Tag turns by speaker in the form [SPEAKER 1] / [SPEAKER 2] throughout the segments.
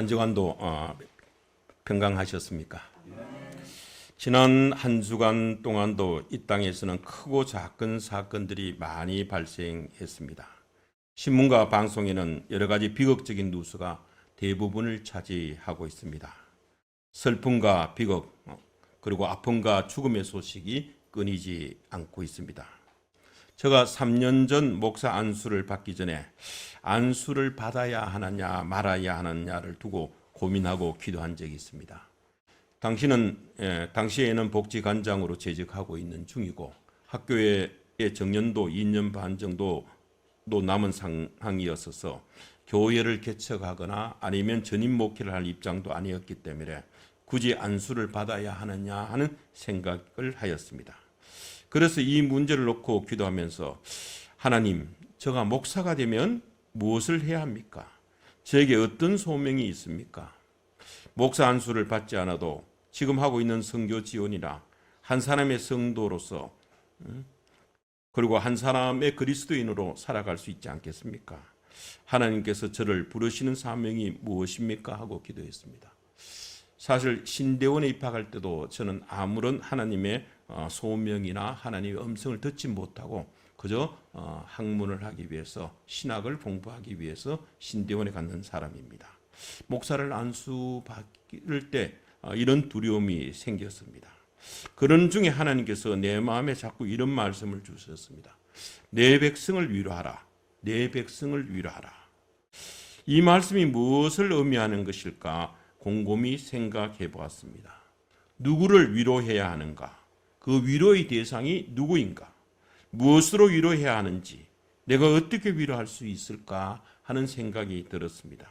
[SPEAKER 1] 한 주간도 어, 평강하셨습니까? 지난 한 주간 동안도 이 땅에서는 크고 작은 사건들이 많이 발생했습니다. 신문과 방송에는 여러 가지 비극적인 뉴스가 대부분을 차지하고 있습니다. 슬픔과 비극, 어, 그리고 아픔과 죽음의 소식이 끊이지 않고 있습니다. 제가 3년 전 목사 안수를 받기 전에 안수를 받아야 하느냐 말아야 하느냐를 두고 고민하고 기도한 적이 있습니다. 당신은 예, 당시에는 복지관장으로 재직하고 있는 중이고 학교의 정년도 2년 반 정도 도 남은 상황이었어서 교회를 개척하거나 아니면 전임 목회를 할 입장도 아니었기 때문에 굳이 안수를 받아야 하느냐 하는 생각을 하였습니다. 그래서 이 문제를 놓고 기도하면서 하나님, 제가 목사가 되면 무엇을 해야 합니까? 저에게 어떤 소명이 있습니까? 목사 안수를 받지 않아도 지금 하고 있는 성교 지원이나 한 사람의 성도로서 음, 그리고 한 사람의 그리스도인으로 살아갈 수 있지 않겠습니까? 하나님께서 저를 부르시는 사명이 무엇입니까? 하고 기도했습니다. 사실 신대원에 입학할 때도 저는 아무런 하나님의 어, 소명이나 하나님의 음성을 듣지 못하고 그저 어, 학문을 하기 위해서 신학을 공부하기 위해서 신대원에 갔는 사람입니다. 목사를 안수 받을 때 어, 이런 두려움이 생겼습니다. 그런 중에 하나님께서 내 마음에 자꾸 이런 말씀을 주셨습니다. 내 백성을 위로하라. 내 백성을 위로하라. 이 말씀이 무엇을 의미하는 것일까 곰곰이 생각해 보았습니다. 누구를 위로해야 하는가? 그 위로의 대상이 누구인가? 무엇으로 위로해야 하는지, 내가 어떻게 위로할 수 있을까 하는 생각이 들었습니다.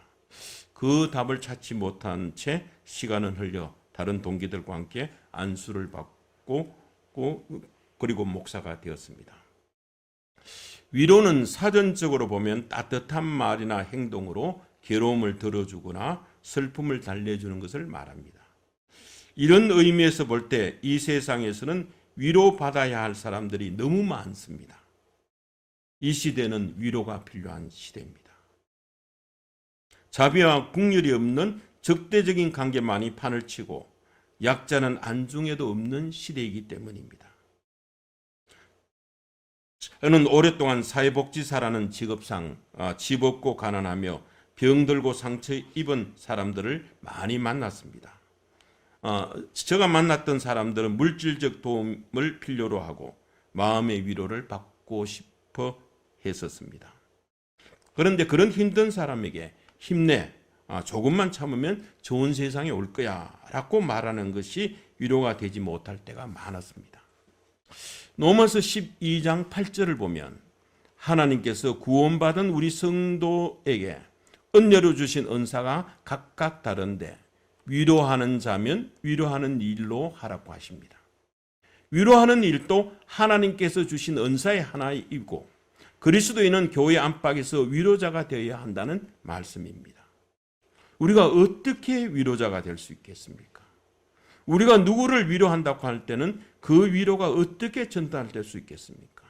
[SPEAKER 1] 그 답을 찾지 못한 채 시간은 흘려 다른 동기들과 함께 안수를 받고 그리고 목사가 되었습니다. 위로는 사전적으로 보면 따뜻한 말이나 행동으로 괴로움을 덜어주거나 슬픔을 달래주는 것을 말합니다. 이런 의미에서 볼 때 이 세상에서는 위로받아야 할 사람들이 너무 많습니다. 이 시대는 위로가 필요한 시대입니다. 자비와 국률이 없는 적대적인 관계만이 판을 치고 약자는 안중에도 없는 시대이기 때문입니다. 저는 오랫동안 사회복지사라는 직업상 아, 집 없고 가난하며 병들고 상처 입은 사람들을 많이 만났습니다. 어, 제가 만났던 사람들은 물질적 도움을 필요로 하고 마음의 위로를 받고 싶어 했었습니다. 그런데 그런 힘든 사람에게 힘내, 아, 조금만 참으면 좋은 세상이 올 거야 라고 말하는 것이 위로가 되지 못할 때가 많았습니다. 로마서 12장 8절을 보면 하나님께서 구원받은 우리 성도에게 은혜로 주신 은사가 각각 다른데 위로하는 자면 위로하는 일로 하라고 하십니다. 위로하는 일도 하나님께서 주신 은사의 하나이고 그리스도인은 교회 안팎에서 위로자가 되어야 한다는 말씀입니다. 우리가 어떻게 위로자가 될 수 있겠습니까? 우리가 누구를 위로한다고 할 때는 그 위로가 어떻게 전달될 수 있겠습니까?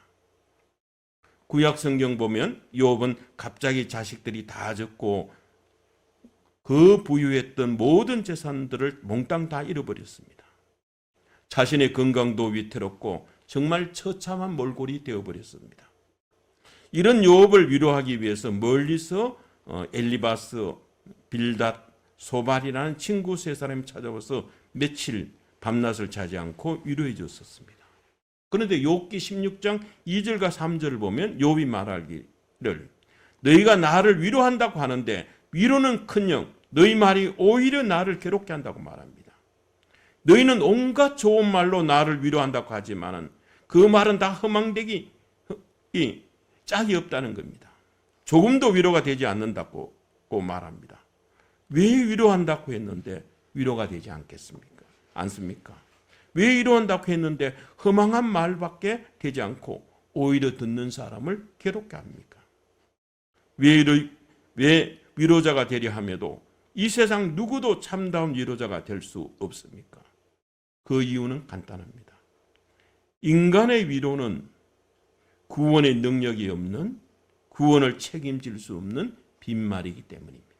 [SPEAKER 1] 구약 성경 보면 욥은 갑자기 자식들이 다 죽고 그 부유했던 모든 재산들을 몽땅 다 잃어버렸습니다. 자신의 건강도 위태롭고 정말 처참한 몰골이 되어버렸습니다. 이런 욥을 위로하기 위해서 멀리서 어, 엘리바스, 빌닷, 소발이라는 친구 세 사람이 찾아와서 며칠 밤낮을 자지 않고 위로해 줬었습니다. 그런데 욥기 16장 2절과 3절을 보면 욥이 말하기를 너희가 나를 위로한다고 하는데 위로는 큰영 너희 말이 오히려 나를 괴롭게 한다고 말합니다. 너희는 온갖 좋은 말로 나를 위로한다고 하지만은 그 말은 다 허망되기 이 짝이 없다는 겁니다. 조금도 위로가 되지 않는다고 말합니다. 왜 위로한다고 했는데 위로가 되지 않겠습니까? 않습니까? 왜 위로한다고 했는데 허망한 말밖에 되지 않고 오히려 듣는 사람을 괴롭게 합니까? 왜, 위로, 왜 위로자가 되려 함에도 이 세상 누구도 참다운 위로자가 될 수 없습니까? 그 이유는 간단합니다. 인간의 위로는 구원의 능력이 없는 구원을 책임질 수 없는 빈말이기 때문입니다.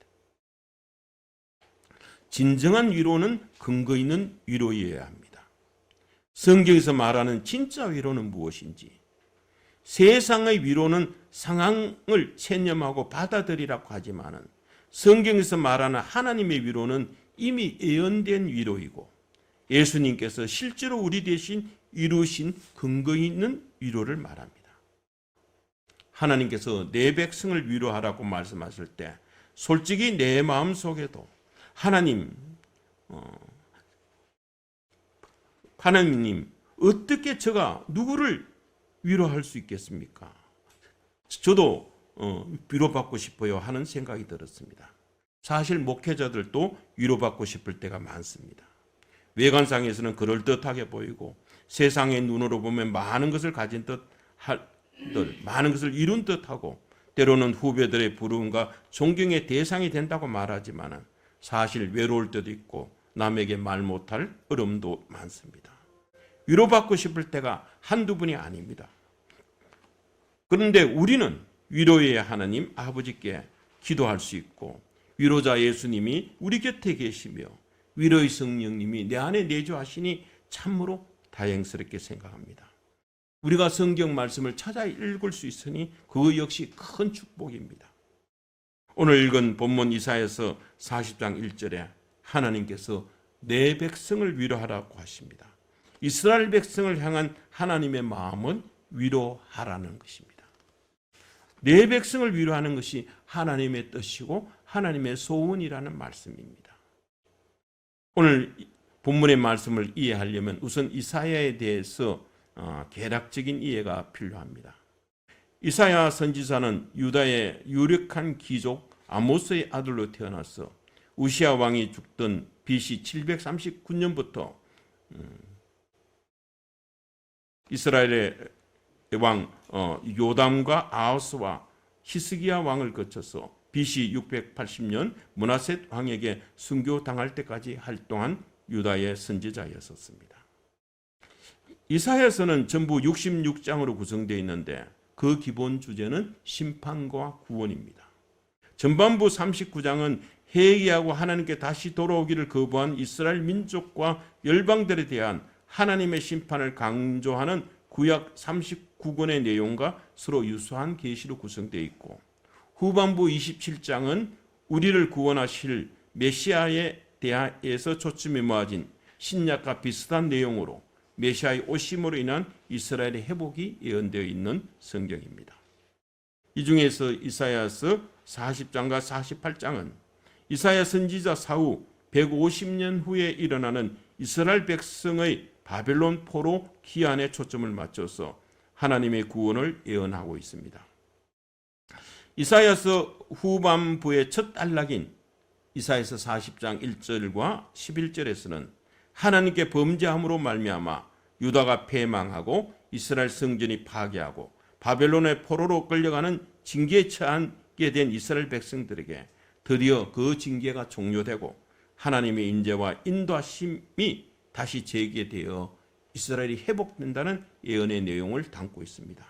[SPEAKER 1] 진정한 위로는 근거 있는 위로여야 합니다. 성경에서 말하는 진짜 위로는 무엇인지, 세상의 위로는 상황을 체념하고 받아들이라고 하지만은 성경에서 말하는 하나님의 위로는 이미 예언된 위로이고 예수님께서 실제로 우리 대신 이루신 근거 있는 위로를 말합니다. 하나님께서 내 백성을 위로하라고 말씀하실 때 솔직히 내 마음 속에도 하나님 어, 하나님 어떻게 제가 누구를 위로할 수 있겠습니까? 저도 어, 위로받고 싶어요 하는 생각이 들었습니다. 사실 목회자들도 위로받고 싶을 때가 많습니다. 외관상에서는 그럴 듯하게 보이고 세상의 눈으로 보면 많은 것을 가진 듯할 많은 것을 이룬 듯하고 때로는 후배들의 부러움과 존경의 대상이 된다고 말하지만은 사실 외로울 때도 있고 남에게 말 못할 어려움도 많습니다. 위로받고 싶을 때가 한두 분이 아닙니다. 그런데 우리는 위로의 하나님 아버지께 기도할 수 있고 위로자 예수님이 우리 곁에 계시며 위로의 성령님이 내 안에 내주하시니 참으로 다행스럽게 생각합니다. 우리가 성경 말씀을 찾아 읽을 수 있으니 그 역시 큰 축복입니다. 오늘 읽은 본문 이사에서 40장 1절에 하나님께서 내 백성을 위로하라고 하십니다. 이스라엘 백성을 향한 하나님의 마음은 위로하라는 것입니다. 내 백성을 위로하는 것이 하나님의 뜻이고 하나님의 소원이라는 말씀입니다. 오늘 본문의 말씀을 이해하려면 우선 이사야에 대해서 어, 개략적인 이해가 필요합니다. 이사야 선지자는 유다의 유력한 귀족 아모스의 아들로 태어나서 우시아 왕이 죽던 BC 739년부터 음, 이스라엘의 왕 어, 요담과 아하스와 히스기야 왕을 거쳐서 BC 680년 문하셋 왕에게 순교당할 때까지 활동한 유다의 선지자였었습니다. 이사야서는 전부 66장으로 구성되어 있는데 그 기본 주제는 심판과 구원입니다. 전반부 39장은 회개하고 하나님께 다시 돌아오기를 거부한 이스라엘 민족과 열방들에 대한 하나님의 심판을 강조하는 구약 39 권의 내용과 서로 유사한 계시로 구성되어 있고 후반부 27장은 우리를 구원하실 메시아에 대하여서 초점이 모아진 신약과 비슷한 내용으로 메시아의 오심으로 인한 이스라엘의 회복이 예언되어 있는 성경입니다. 이 중에서 이사야서 40장과 48장은 이사야 선지자 사후 150년 후에 일어나는 이스라엘 백성의 바벨론 포로 기한에 초점을 맞춰서 하나님의 구원을 예언하고 있습니다. 이사야서 후반부의 첫 단락인 이사야서 40장 1절과 11절에서는 하나님께 범죄함으로 말미암아 유다가 패망하고 이스라엘 성전이 파괴하고 바벨론의 포로로 끌려가는 징계에 처하게 된 이스라엘 백성들에게 드디어 그 징계가 종료되고 하나님의 인재와 인도하심이 다시 재개되어 이스라엘이 회복된다는 예언의 내용을 담고 있습니다.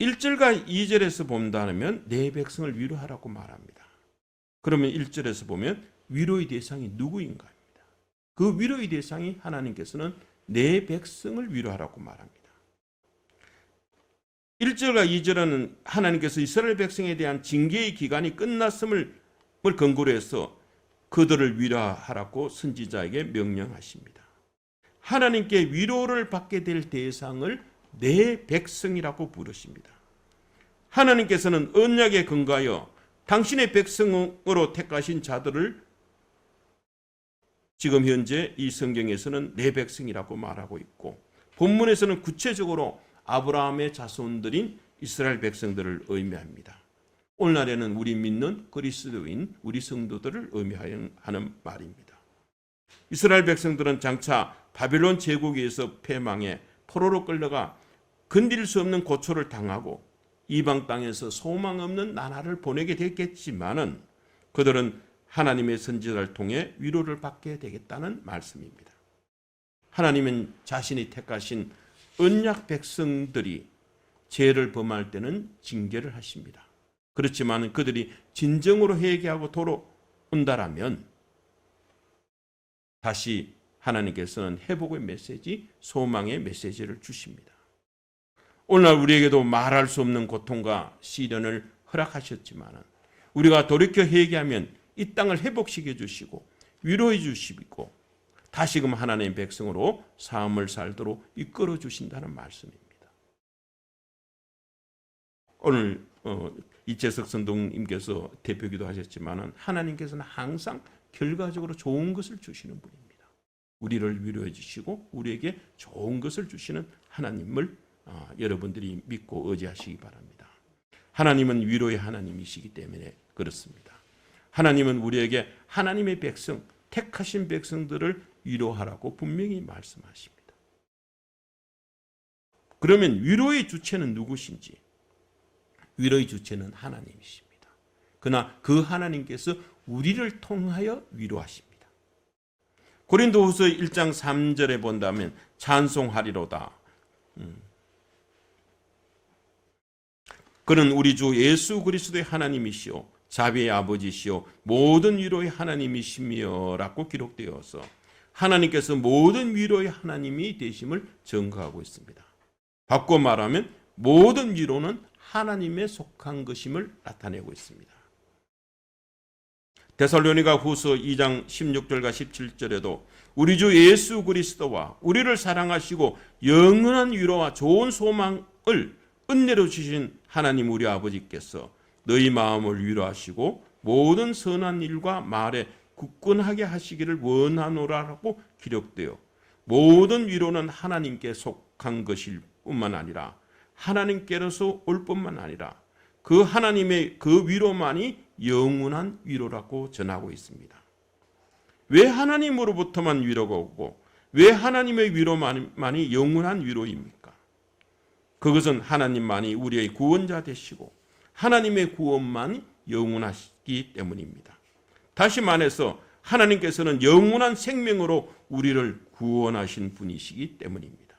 [SPEAKER 1] 1절과 2절에서 본다면 내 백성을 위로하라고 말합니다. 그러면 1절에서 보면 위로의 대상이 누구인가입니다. 그 위로의 대상이 하나님께서는 내 백성을 위로하라고 말합니다. 1절과 2절은 하나님께서 이스라엘 백성에 대한 징계의 기간이 끝났음을 근거로 해서 그들을 위로하라고 선지자에게 명령하십니다. 하나님께 위로를 받게 될 대상을 내 백성이라고 부르십니다. 하나님께서는 언약에 근거하여 당신의 백성으로 택하신 자들을 지금 현재 이 성경에서는 내 백성이라고 말하고 있고 본문에서는 구체적으로 아브라함의 자손들인 이스라엘 백성들을 의미합니다. 오늘날에는 우리 믿는 그리스도인 우리 성도들을 의미하는 말입니다. 이스라엘 백성들은 장차 바벨론 제국에 서 패망해 포로로 끌려가 건드릴 수 없는 고초를 당하고 이방 땅에서 소망 없는 나라를 보내게 됐겠지만은 그들은 하나님의 선지자를 통해 위로를 받게 되겠다는 말씀입니다. 하나님은 자신이 택하신 언약 백성들이 죄를 범할 때는 징계를 하십니다. 그렇지만 그들이 진정으로 회개하고 돌아온다라면 다시 하나님께서는 회복의 메시지, 소망의 메시지를 주십니다. 오늘날 우리에게도 말할 수 없는 고통과 시련을 허락하셨지만 우리가 돌이켜 회개하면 이 땅을 회복시켜 주시고 위로해 주시고 다시금 하나님의 백성으로 삶을 살도록 이끌어 주신다는 말씀입니다. 오늘 어, 이재석 선동님께서 대표기도 하셨지만 하나님께서는 항상 결과적으로 좋은 것을 주시는 분입니다. 우리를 위로해 주시고 우리에게 좋은 것을 주시는 하나님을 어, 여러분들이 믿고 의지하시기 바랍니다. 하나님은 위로의 하나님이시기 때문에 그렇습니다. 하나님은 우리에게 하나님의 백성, 택하신 백성들을 위로하라고 분명히 말씀하십니다. 그러면 위로의 주체는 누구신지? 위로의 주체는 하나님이십니다. 그러나 그 하나님께서 우리를 통하여 위로하십니다. 고린도후서 1장 3절에 본다면 찬송하리로다. 음. 그는 우리 주 예수 그리스도의 하나님이시오 자비의 아버지시오 모든 위로의 하나님이시며라고 기록되어서 하나님께서 모든 위로의 하나님이 되심을 증거하고 있습니다. 바꿔 말하면 모든 위로는 하나님에 속한 것임을 나타내고 있습니다. 데살로니가 후서 2장 16절과 17절에도 우리 주 예수 그리스도와 우리를 사랑하시고 영원한 위로와 좋은 소망을 은혜로 주신 하나님 우리 아버지께서 너희 마음을 위로하시고 모든 선한 일과 말에 굳건하게 하시기를 원하노라라고 기록되어 모든 위로는 하나님께 속한 것일 뿐만 아니라 하나님께로서 올 뿐만 아니라 그 하나님의 그 위로만이 영원한 위로라고 전하고 있습니다. 왜 하나님으로부터만 위로가 오고 왜 하나님의 위로만이 영원한 위로입니까? 그것은 하나님만이 우리의 구원자 되시고 하나님의 구원만 영원하시기 때문입니다. 다시 말해서 하나님께서는 영원한 생명으로 우리를 구원하신 분이시기 때문입니다.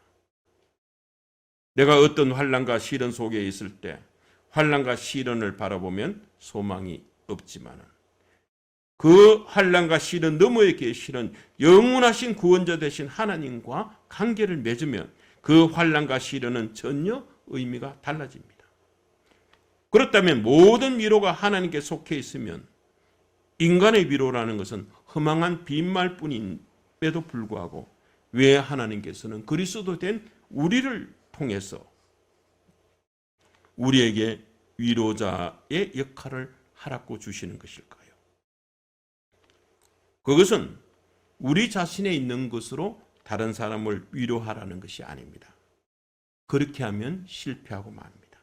[SPEAKER 1] 내가 어떤 환란과 시련 속에 있을 때 환란과 시련을 바라보면 소망이 없지만은 그 환란과 시련 너머에 계시는 영원하신 구원자 되신 하나님과 관계를 맺으면 그 환란과 시련은 전혀 의미가 달라집니다. 그렇다면 모든 위로가 하나님께 속해 있으면 인간의 위로라는 것은 허망한 빈말뿐임에도 불구하고 왜 하나님께서는 그리스도 된 우리를 통해서 우리에게 위로자의 역할을 하라고 주시는 것일까요? 그것은 우리 자신에 있는 것으로 다른 사람을 위로하라는 것이 아닙니다. 그렇게 하면 실패하고 맙니다.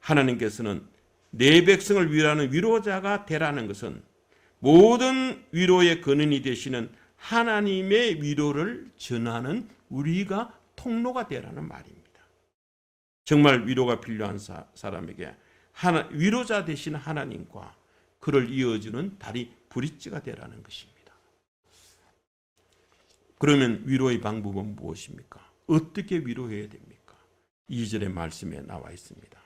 [SPEAKER 1] 하나님께서는 내 백성을 위로하는 위로자가 되라는 것은 모든 위로의 근원이 되시는 하나님의 위로를 전하는 우리가 통로가 되라는 말입니다. 정말 위로가 필요한 사, 람에게 하나, 위로자 되신 하나님과 그를 이어주는 다리 브릿지가 되라는 것입니다. 그러면 위로의 방법은 무엇입니까? 어떻게 위로해야 됩니까? 2절의 말씀에 나와 있습니다.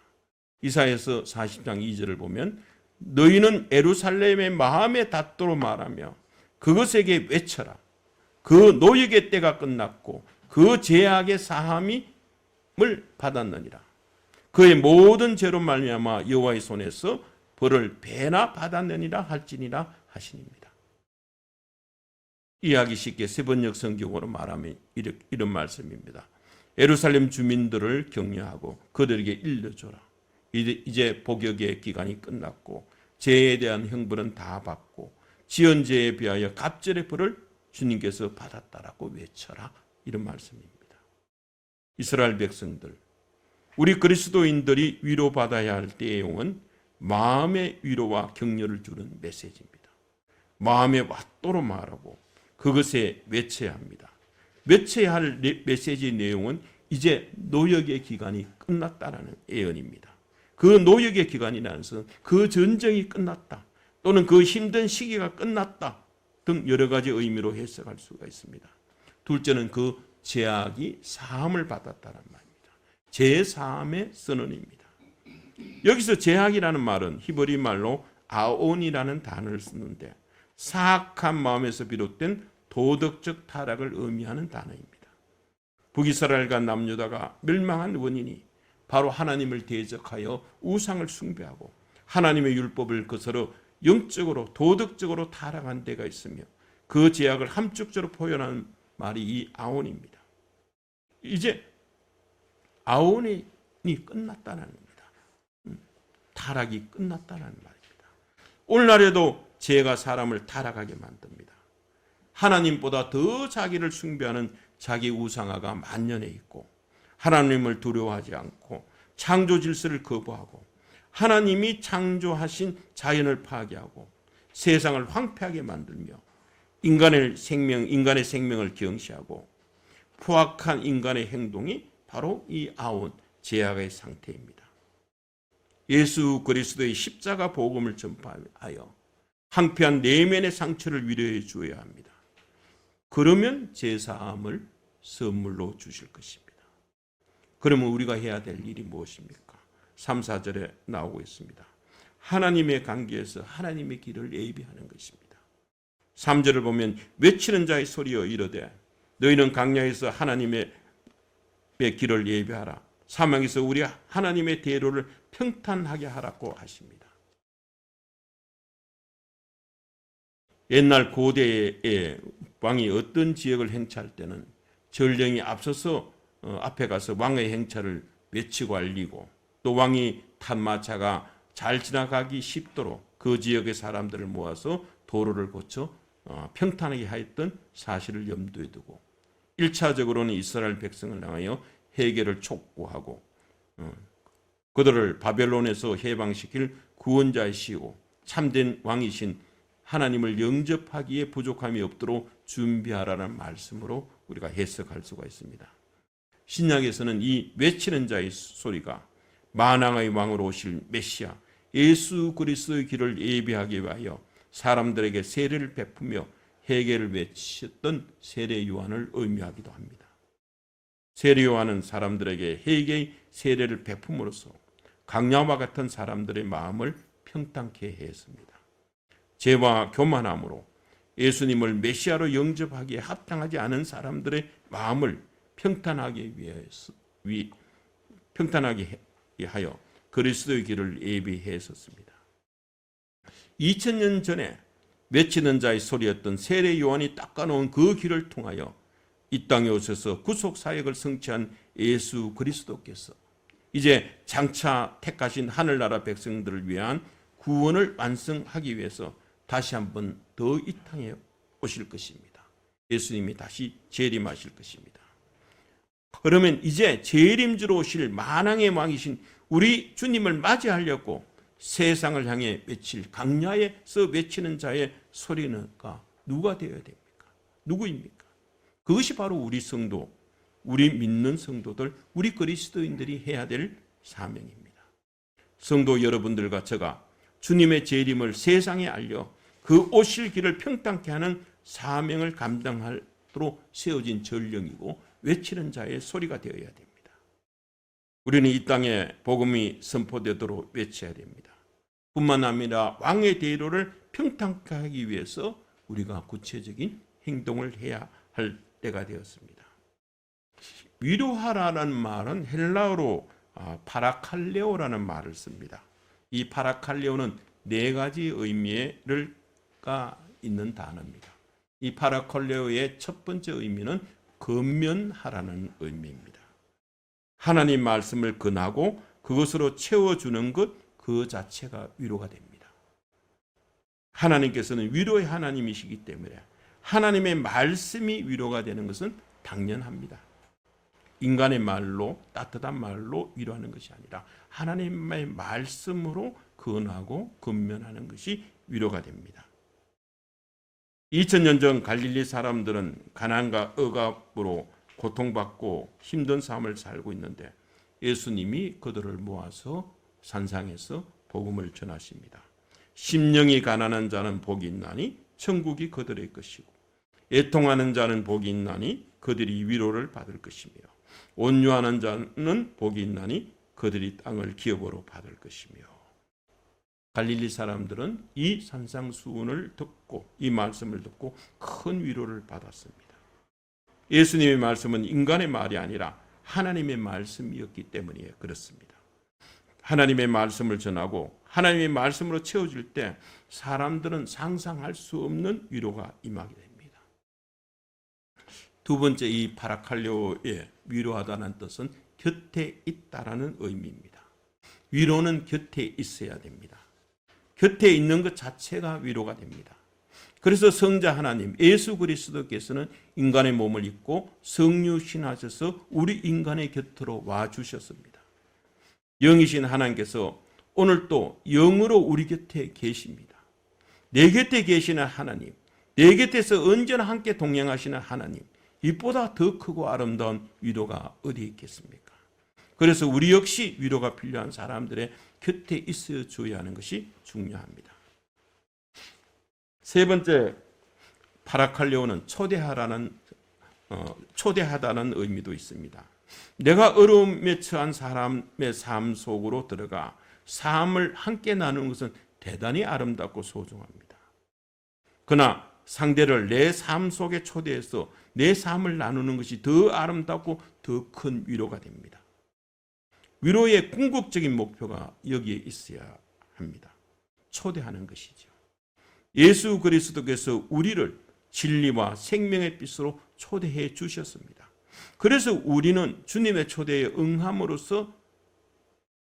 [SPEAKER 1] 이사에서 40장 2절을 보면 너희는 에루살렘의 마음에 닿도록 말하며 그것에게 외쳐라. 그 노역의 때가 끝났고 그 죄악의 사함 을 받았느니라. 그의 모든 죄로 말미암아 여호와의 손에서 벌을 배나 받았느니라 할지니라 하시니입니다. 이해하기 쉽게 세번역 성경으로 말하면 이런 말씀입니다. 예루살렘 주민들을 격려하고 그들에게 일러줘라. 이제 복역의 기간이 끝났고 죄에 대한 형벌은 다 받고 지은 죄에 비하여 갑절의 벌을 주님께서 받았다라고 외쳐라. 이런 말씀입니다. 이스라엘 백성들, 우리 그리스도인들이 위로받아야 할 때의 용은 마음의 위로와 격려를 주는 메시지입니다. 마음에 왓도로 말하고 그것에 외쳐야 합니다. 외쳐야 할 메시지 내용은 이제 노역의 기간이 끝났다라는 예언입니다. 그 노역의 기간이라는 것은 그 전쟁이 끝났다 또는 그 힘든 시기가 끝났다 등 여러 가지 의미로 해석할 수가 있습니다. 둘째는 그 제약이 사함을 받았다는 말입니다. 제 사함의 선언입니다. 여기서 제약이라는 말은 히브리 말로 아온이라는 단어를 쓰는데 사악한 마음에서 비롯된 도덕적 타락을 의미하는 단어입니다. 북이스라엘과 남유다가 멸망한 원인이 바로 하나님을 대적하여 우상을 숭배하고 하나님의 율법을 거스러 영적으로 도덕적으로 타락한 데가 있으며 그 제약을 함축적으로 표현하는 말이 이 아온입니다. 이제 아온이 끝났다는 겁니다. 음, 타락이 끝났다는 말입니다. 오늘날에도 죄가 사람을 타락하게 만듭니다. 하나님보다 더 자기를 숭배하는 자기 우상화가 만연해 있고 하나님을 두려워하지 않고 창조 질서를 거부하고 하나님이 창조하신 자연을 파괴하고 세상을 황폐하게 만들며 인간의 생명 인간의 생명을 경시하고 포악한 인간의 행동이 바로 이 아온 제약의 상태입니다. 예수 그리스도의 십자가 복음을 전파하여 황폐한 내면의 상처를 위로해 주어야 합니다. 그러면 제사함을 선물로 주실 것입니다. 그러면 우리가 해야 될 일이 무엇입니까? 3, 4절에 나오고 있습니다. 하나님의 관계에서 하나님의 길을 예비하는 것입니다. 3절을 보면 외치는 자의 소리여 이르되 너희는 강야에서 하나님의 길을 예비하라. 사망에서 우리 하나님의 대로를 평탄하게 하라고 하십니다. 옛날 고대의 왕이 어떤 지역을 행차할 때는 전령이 앞서서 어, 앞에 가서 왕의 행차를 외치고 알리고 또 왕이 탄 마차가 잘 지나가기 쉽도록 그 지역의 사람들을 모아서 도로를 고쳐 어, 평탄하게 하였던 사실을 염두에 두고 1차적으로는 이스라엘 백성을 향하여 해결을 촉구하고 어, 그들을 바벨론에서 해방시킬 구원자이시고 참된 왕이신 하나님을 영접하기에 부족함이 없도록 준비하라는 말씀으로 우리가 해석할 수가 있습니다. 신약에서는 이 외치는 자의 소리가 만왕의 왕으로 오실 메시아 예수 그리스도의 길을 예비하기 위하여 사람들에게 세례를 베푸며 회개를 외쳤던 세례 요한을 의미하기도 합니다. 세례 요한은 사람들에게 회개의 세례를 베품으로써 강야와 같은 사람들의 마음을 평탄케 했습니다. 죄와 교만함으로 예수님을 메시아로 영접하기에 합당하지 않은 사람들의 마음을 평탄하게 위해서 위, 평탄하게 하여 그리스도의 길을 예비했었습니다. 2000년 전에 외치는 자의 소리였던 세례 요한이 닦아놓은 그 길을 통하여 이 땅에 오셔서 구속 사역을 성취한 예수 그리스도께서 이제 장차 택하신 하늘나라 백성들을 위한 구원을 완성하기 위해서 다시 한번 더 이 땅에 오실 것입니다. 예수님이 다시 재림하실 것입니다. 그러면 이제 재림주로 오실 만왕의 왕이신 우리 주님을 맞이하려고 세상을 향해 외칠 강야에서 외치는 자의 소리는가 누가 되어야 됩니까? 누구입니까? 그것이 바로 우리 성도, 우리 믿는 성도들, 우리 그리스도인들이 해야 될 사명입니다. 성도 여러분들과 제가 주님의 재림을 세상에 알려 그 오실 길을 평탄케 하는 사명을 감당하도록 세워진 전령이고 외치는 자의 소리가 되어야 됩니다. 우리는 이 땅에 복음이 선포되도록 외쳐야 됩니다. 뿐만 아니라 왕의 대로를 평탄케 하기 위해서 우리가 구체적인 행동을 해야 할 때가 되었습니다. 위로하라는 말은 헬라어로 아, 파라칼레오라는 말을 씁니다. 이 파라칼레오는 네 가지 의미가 있는 단어입니다. 이 파라칼레오의 첫 번째 의미는 건면하라는 의미입니다. 하나님 말씀을 근하고 그것으로 채워주는 것 그 자체가 위로가 됩니다. 하나님께서는 위로의 하나님이시기 때문에 하나님의 말씀이 위로가 되는 것은 당연합니다. 인간의 말로 따뜻한 말로 위로하는 것이 아니라 하나님의 말씀으로 근하고 근면하는 것이 위로가 됩니다. 2000년 전 갈릴리 사람들은 가난과 억압으로 고통받고 힘든 삶을 살고 있는데 예수님이 그들을 모아서 산상에서 복음을 전하십니다. 심령이 가난한 자는 복이 있나니 천국이 그들의 것이고 애통하는 자는 복이 있나니 그들이 위로를 받을 것이며 온유하는 자는 복이 있나니 그들이 땅을 기업으로 받을 것이며 갈릴리 사람들은 이 산상수훈을 듣고 이 말씀을 듣고 큰 위로를 받았습니다. 예수님의 말씀은 인간의 말이 아니라 하나님의 말씀이었기 때문에 그렇습니다. 하나님의 말씀을 전하고 하나님의 말씀으로 채워질 때 사람들은 상상할 수 없는 위로가 임하게 됩니다. 두 번째 이 파라칼레오의 위로하다는 뜻은 곁에 있다라는 의미입니다. 위로는 곁에 있어야 됩니다. 곁에 있는 것 자체가 위로가 됩니다. 그래서 성자 하나님 예수 그리스도께서는 인간의 몸을 입고 성육신하셔서 우리 인간의 곁으로 와 주셨습니다. 영이신 하나님께서 오늘 또 영으로 우리 곁에 계십니다. 내 곁에 계시는 하나님, 내 곁에서 언제나 함께 동행하시는 하나님, 이보다 더 크고 아름다운 위로가 어디 있겠습니까? 그래서 우리 역시 위로가 필요한 사람들의 곁에 있어 줘야 하는 것이 중요합니다. 세 번째 파라칼레오는 초대하라는 어, 초대하다는 의미도 있습니다. 내가 어려움에 처한 사람의 삶 속으로 들어가 삶을 함께 나누는 것은 대단히 아름답고 소중합니다. 그러나 상대를 내 삶 속에 초대해서 내 삶을 나누는 것이 더 아름답고 더 큰 위로가 됩니다. 위로의 궁극적인 목표가 여기에 있어야 합니다. 초대하는 것이죠. 예수 그리스도께서 우리를 진리와 생명의 빛으로 초대해 주셨습니다. 그래서 우리는 주님의 초대에 응함으로써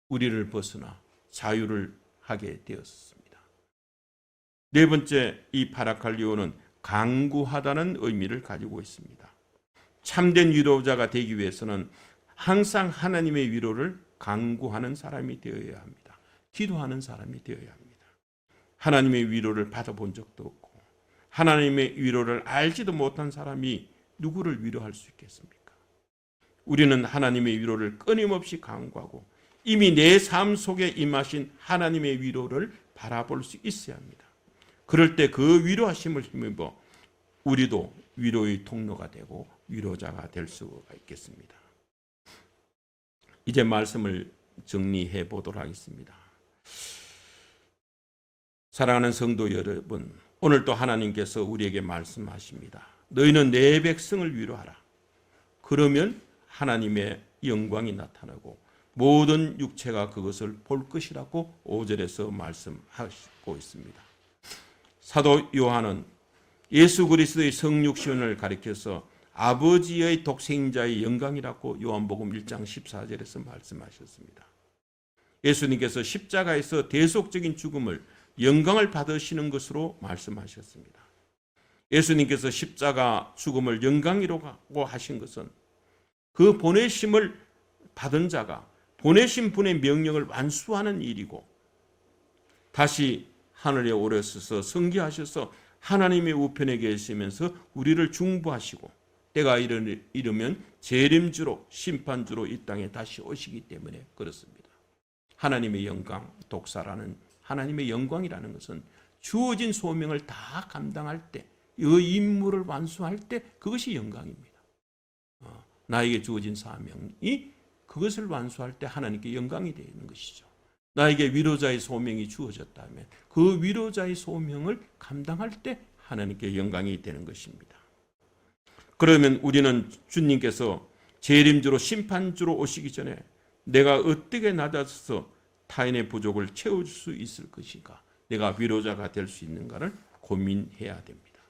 [SPEAKER 1] 우리를 벗어나 자유를 하게 되었습니다. 네 번째 이 파라칼리오는 강구하다는 의미를 가지고 있습니다. 참된 위로자가 되기 위해서는 항상 하나님의 위로를 강구하는 사람이 되어야 합니다. 기도하는 사람이 되어야 합니다. 하나님의 위로를 받아본 적도 없고 하나님의 위로를 알지도 못한 사람이 누구를 위로할 수 있겠습니까? 우리는 하나님의 위로를 끊임없이 강구하고 이미 내 삶 속에 임하신 하나님의 위로를 바라볼 수 있어야 합니다. 그럴 때 그 위로하심을 힘입어 우리도 위로의 통로가 되고 위로자가 될 수가 있겠습니다. 이제 말씀을 정리해 보도록 하겠습니다. 사랑하는 성도 여러분, 오늘 또 하나님께서 우리에게 말씀하십니다. 너희는 내 백성을 위로하라. 그러면 하나님의 영광이 나타나고 모든 육체가 그것을 볼 것이라고 5절에서 말씀하고 있습니다. 사도 요한은 예수 그리스도의 성육신을 가리켜서 아버지의 독생자의 영광이라고 요한복음 1장 14절에서 말씀하셨습니다. 예수님께서 십자가에서 대속적인 죽음을 영광을 받으시는 것으로 말씀하셨습니다. 예수님께서 십자가 죽음을 영광이라고 하신 것은 그 보내심을 받은 자가 보내신 분의 명령을 완수하는 일이고 다시 하늘에 오르셔서 성기하셔서 하나님의 우편에 계시면서 우리를 중보하시고 때가 이르면 재림주로 심판주로 이 땅에 다시 오시기 때문에 그렇습니다. 하나님의 영광 독사라는 하나님의 영광이라는 것은 주어진 소명을 다 감당할 때, 이 임무를 완수할 때 그것이 영광입니다. 어, 나에게 주어진 사명이 그것을 완수할 때 하나님께 영광이 되는 것이죠. 나에게 위로자의 소명이 주어졌다면 그 위로자의 소명을 감당할 때 하나님께 영광이 되는 것입니다. 그러면 우리는 주님께서 재림주로 심판주로 오시기 전에 내가 어떻게 낮아서 타인의 부족을 채울 수 있을 것인가? 내가 위로자가 될 수 있는가를 고민해야 됩니다.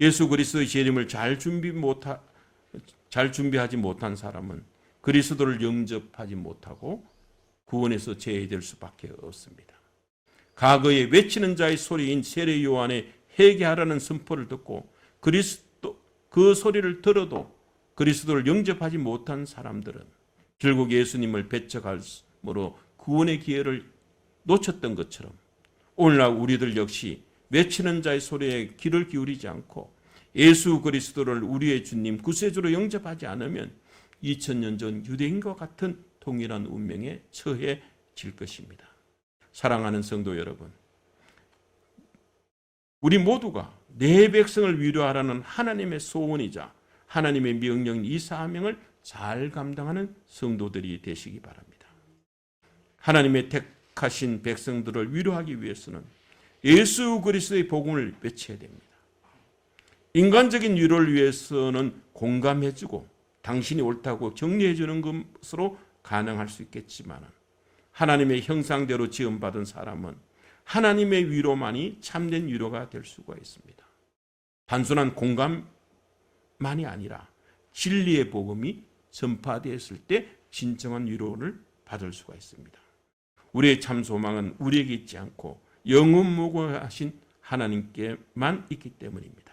[SPEAKER 1] 예수 그리스도의 재림을 잘 준비 못하 잘 준비하지 못한 사람은 그리스도를 영접하지 못하고 구원에서 제외될 수밖에 없습니다. 과거에 외치는 자의 소리인 세례 요한의 회개하라는 선포를 듣고 그리스도 그 소리를 들어도 그리스도를 영접하지 못한 사람들은 결국 예수님을 배척함으로 구원의 기회를 놓쳤던 것처럼 오늘날 우리들 역시 외치는 자의 소리에 귀를 기울이지 않고 예수 그리스도를 우리의 주님 구세주로 영접하지 않으면 2000년 전 유대인과 같은 동일한 운명에 처해질 것입니다. 사랑하는 성도 여러분, 우리 모두가 내 백성을 위로하라는 하나님의 소원이자 하나님의 명령인 이 사명을 잘 감당하는 성도들이 되시기 바랍니다. 하나님의 택하신 백성들을 위로하기 위해서는 예수 그리스도의 복음을 외쳐야 됩니다. 인간적인 위로를 위해서는 공감해주고 당신이 옳다고 정리해주는 것으로 가능할 수 있겠지만 하나님의 형상대로 지음받은 사람은 하나님의 위로만이 참된 위로가 될 수가 있습니다. 단순한 공감만이 아니라 진리의 복음이 전파되었을 때 진정한 위로를 받을 수가 있습니다. 우리의 참 소망은 우리에게 있지 않고 영원 무고하신 하나님께만 있기 때문입니다.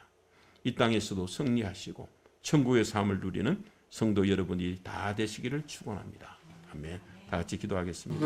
[SPEAKER 1] 이 땅에서도 승리하시고 천국의 삶을 누리는 성도 여러분이 다 되시기를 축원합니다. 아멘. 다 같이 기도하겠습니다.